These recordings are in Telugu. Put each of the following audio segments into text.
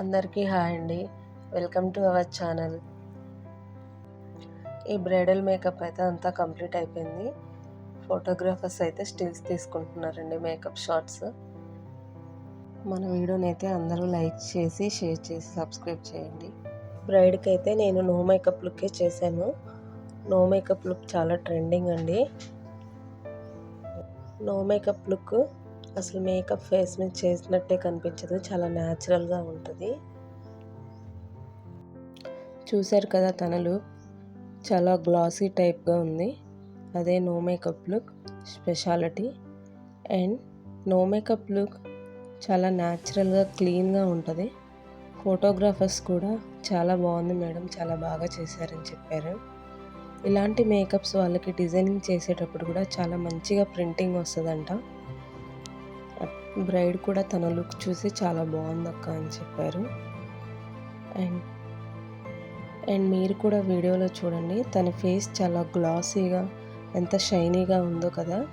అందరికీ హాయ్ అండి. Welcome to our channel. ఈ బ్రైడల్ మేకప్ అయితే అంతా కంప్లీట్ అయిపోయింది. ఫోటోగ్రాఫర్స్ అయితే స్టిల్స్ తీసుకుంటున్నారండి మేకప్ షాట్స్. మన వీడియోని అయితే అందరూ లైక్ చేసి షేర్ చేసి సబ్స్క్రైబ్ చేయండి. బ్రైడ్కి అయితే నేను నో మేకప్ లుక్కే చేశాను. నో మేకప్ లుక్ చాలా ట్రెండింగ్ అండి. నో మేకప్ లుక్ అసలు మేకప్ ఫేస్ మీద చేసినట్టే కనిపించదు. చాలా న్యాచురల్గా ఉంటుంది. చూశారు కదా తనలు చాలా గ్లాసీ టైప్గా ఉంది. అదే no makeup look speciality. And no makeup look చాలా న్యాచురల్గా క్లీన్గా ఉంటుంది. ఫోటోగ్రాఫర్స్ కూడా చాలా బాగుంది మేడం చాలా బాగా చేశారని చెప్పారు. ఇలాంటి మేకప్స్ వాళ్ళకి డిజైనింగ్ చేసేటప్పుడు కూడా చాలా మంచిగా ప్రింటింగ్ వస్తుందంట. బ్రైడ్ కూడా తన లుక్ చూసి చాలా బాగుంది అక్క అని చెప్పారు. అండ్ అండ్ మీరు కూడా వీడియోలో చూడండి. తన ఫేస్ చాలా గ్లాసీగా ఎంత షైనీగా ఉందో కదా.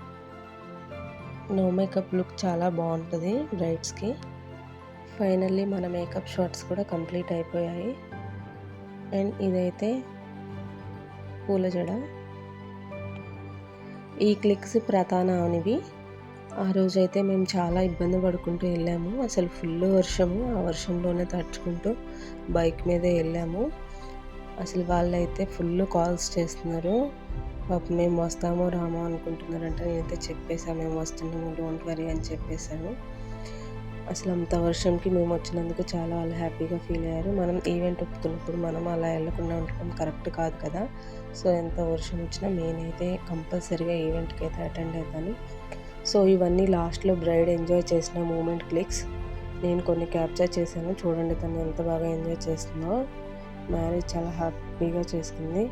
నో మేకప్ లుక్ చాలా బాగుంటుంది బ్రైడ్స్కి. ఫైనల్లీ మన మేకప్ షార్ట్స్ కూడా కంప్లీట్ అయిపోయాయి. అండ్ ఇదైతే పూల జడ ఈ క్లిక్స్ ప్రధాన అవనివి ఆ రోజైతే మేము చాలా ఇబ్బంది పడుకుంటూ వెళ్ళాము. అసలు ఫుల్ వర్షము. ఆ వర్షంలోనే తడుచుకుంటూ బైక్ మీదే వెళ్ళాము. అసలు వాళ్ళైతే ఫుల్ కాల్స్ చేస్తున్నారు. పాప మేము వస్తామో రామో అనుకుంటున్నారంటే. నేనైతే చెప్పేసాను మేము వస్తున్నాము డోంట్ వరీ అని చెప్పేశాను అసలు అంత వర్షంకి మేము వచ్చినందుకు చాలా వాళ్ళు హ్యాపీగా ఫీల్ అయ్యారు. మనం ఈవెంట్ ఒప్పుకున్నప్పుడు మనం అలా వెళ్ళకుండా ఉండటం కరెక్ట్ కాదు కదా. సో ఎంత వర్షం వచ్చినా నేనైతే కంపల్సరీగా ఈవెంట్కి అయితే అటెండ్ అవుతాను. సో ఇవన్నీ లాస్ట్లో బ్రైడ్ ఎంజాయ్ చేసిన మూమెంట్ క్లిక్స్. నేను కొన్ని క్యాప్చర్ చేశాను. చూడండి తను ఎంత బాగా ఎంజాయ్ చేస్తుందో. మ్యారేజ్ చాలా హ్యాపీగా చేసుకుంది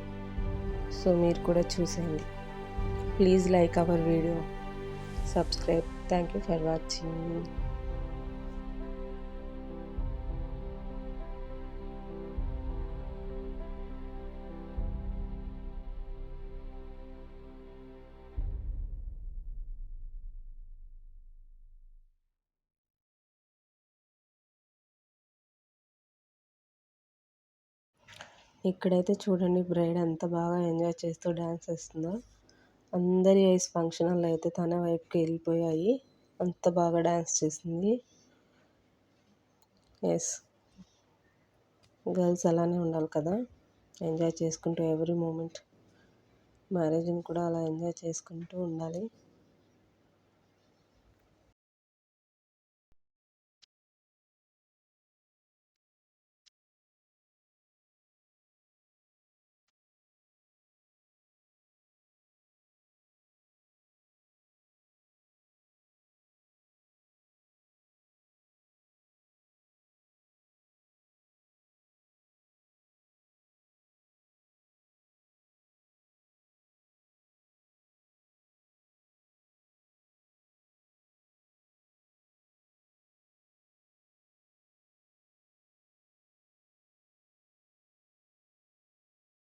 సో మీరు కూడా చూసేయండి. Please like our video. Subscribe. Thank you for watching. ఇక్కడైతే చూడండి బ్రైడ్ ఎంత బాగా ఎంజాయ్ చేస్తూ డ్యాన్స్ వేస్తుందో. అందరి ఐస్ ఫంక్షన్ అయితే తన వైపుకి వెళ్ళిపోయాయి. అంత బాగా డ్యాన్స్ చేసింది. ఎస్ గర్ల్స్ అలానే ఉండాలి కదా. ఎంజాయ్ చేసుకుంటూ ఎవ్రీ మూమెంట్ మ్యారేజ్ని కూడా అలా ఎంజాయ్ చేసుకుంటూ ఉండాలి.